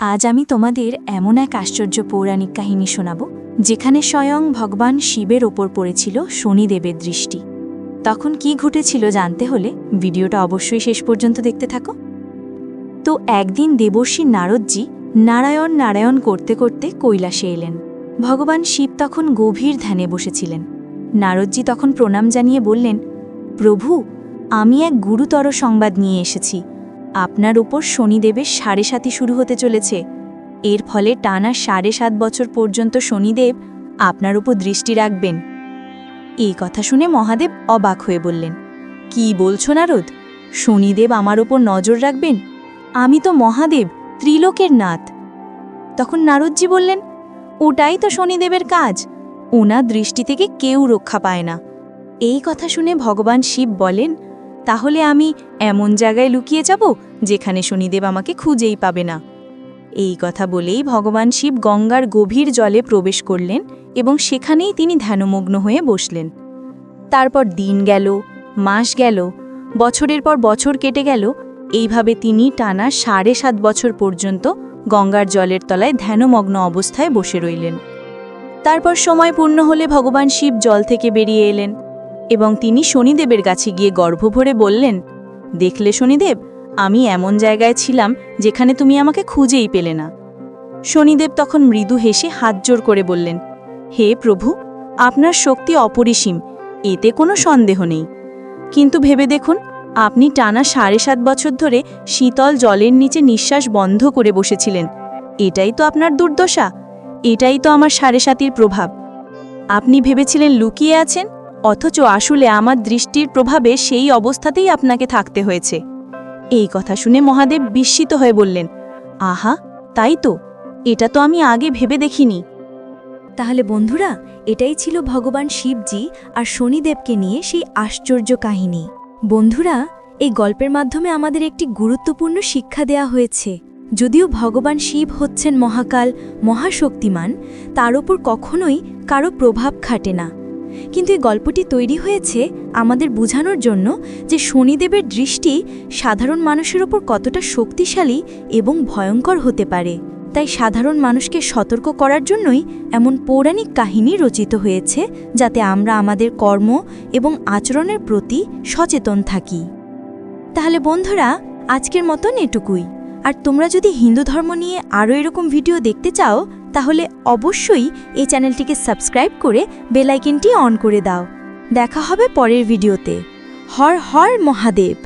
আজ আমি তোমাদের এমন এক আশ্চর্য পৌরাণিক কাহিনী শোনাব, যেখানে স্বয়ং ভগবান শিবের ওপর পড়েছিল শনিদেবের দৃষ্টি। তখন কি ঘটেছিল জানতে হলে ভিডিওটা অবশ্যই শেষ পর্যন্ত দেখতে থাকো। তো একদিন দেবর্ষী নারদজি নারায়ণ নারায়ণ করতে করতে কৈলাসে এলেন। ভগবান শিব তখন গভীর ধ্যানে বসেছিলেন। নারদজি তখন প্রণাম জানিয়ে বললেন, প্রভু, আমি এক গুরুতর সংবাদ নিয়ে এসেছি। আপনার উপর শনিদেবের সাড়ে সাতি শুরু হতে চলেছে। এর ফলে টানা সাড়ে সাত বছর পর্যন্ত শনিদেব আপনার উপর দৃষ্টি রাখবেন। এই কথা শুনে মহাদেব অবাক হয়ে বললেন, কি বলছো নারদ? শনিদেব আমার ওপর নজর রাখবেন? আমি তো মহাদেব, ত্রিলোকের নাথ। তখন নারদজি বললেন, ওটাই তো শনিদেবের কাজ। ওনার দৃষ্টি থেকে কেউ রক্ষা পায় না। এই কথা শুনে ভগবান শিব বলেন তাহলে আমি এমন জায়গায় লুকিয়ে যাব যেখানে শনিদেব আমাকে খুঁজেই পাবে না। এই কথা বলেই ভগবান শিব গঙ্গার গভীর জলে প্রবেশ করলেন এবং সেখানেই তিনি ধ্যানমগ্ন হয়ে বসলেন। তারপর দিন গেল, মাস গেল, বছরের পর বছর কেটে গেল, এইভাবে তিনি টানা সাড়ে সাত বছর পর্যন্ত গঙ্গার জলের তলায় ধ্যানমগ্ন অবস্থায় বসে রইলেন। তারপর সময় পূর্ণ হলে ভগবান শিব জল থেকে বেরিয়ে এলেন। এবং তিনি শনিদেবের কাছে গিয়ে গর্ভ ভরে বললেন, দেখলে শনিদেব, আমি এমন জায়গায় ছিলাম যেখানে তুমি আমাকে খুঁজেই পেলে না। শনিদেব তখন মৃদু হেসে হাত জোর করে বললেন, হে প্রভু, আপনার শক্তি অপরিসীম, এতে কোনো সন্দেহ নেই। কিন্তু ভেবে দেখুন, আপনি টানা সাড়ে সাত বছর ধরে শীতল জলের নিচে নিঃশ্বাস বন্ধ করে বসেছিলেন। এটাই তো আপনার দুর্দশা, এটাই তো আমার সাড়ে সাতির প্রভাব। আপনি ভেবেছিলেন লুকিয়ে আছেন? অথচ আসলে আমার দৃষ্টির প্রভাবে সেই অবস্থাতেই আপনাকে থাকতে হয়েছে। এই কথা শুনে মহাদেব বিস্মিত হয়ে বললেন, আহা, তাই তো। এটা তো আমি আগে ভেবে দেখিনি। তাহলে বন্ধুরা, এটাই ছিল ভগবান শিবজি আর শনিদেবকে নিয়ে সেই আশ্চর্য কাহিনী। বন্ধুরা, এই গল্পের মাধ্যমে আমাদের একটি গুরুত্বপূর্ণ শিক্ষা দেয়া হয়েছে। যদিও ভগবান শিব হচ্ছেন মহাকাল, মহাশক্তিমান, তার ওপর কখনোই কারও প্রভাব খাটে না। কিন্তু এই গল্পটি তৈরি হয়েছে আমাদের বোঝানোর জন্য যে শনিদেবের দৃষ্টি সাধারণ মানুষের ওপর কতটা শক্তিশালী এবং ভয়ঙ্কর হতে পারে। তাই সাধারণ মানুষকে সতর্ক করার জন্যই এমন পৌরাণিক কাহিনী রচিত হয়েছে যাতে আমরা আমাদের কর্ম এবং আচরণের প্রতি সচেতন থাকি। তাহলে বন্ধুরা, আজকের মতন এটুকুই। আর তোমরা যদি হিন্দু ধর্ম নিয়ে আরও এরকম ভিডিও দেখতে চাও তাহলে অবশ্যই এই চ্যানেলটিকে সাবস্ক্রাইব করে বেলাইকিনটি অন করে দাও। দেখা হবে পরের ভিডিওতে। হর হর মহাদেব।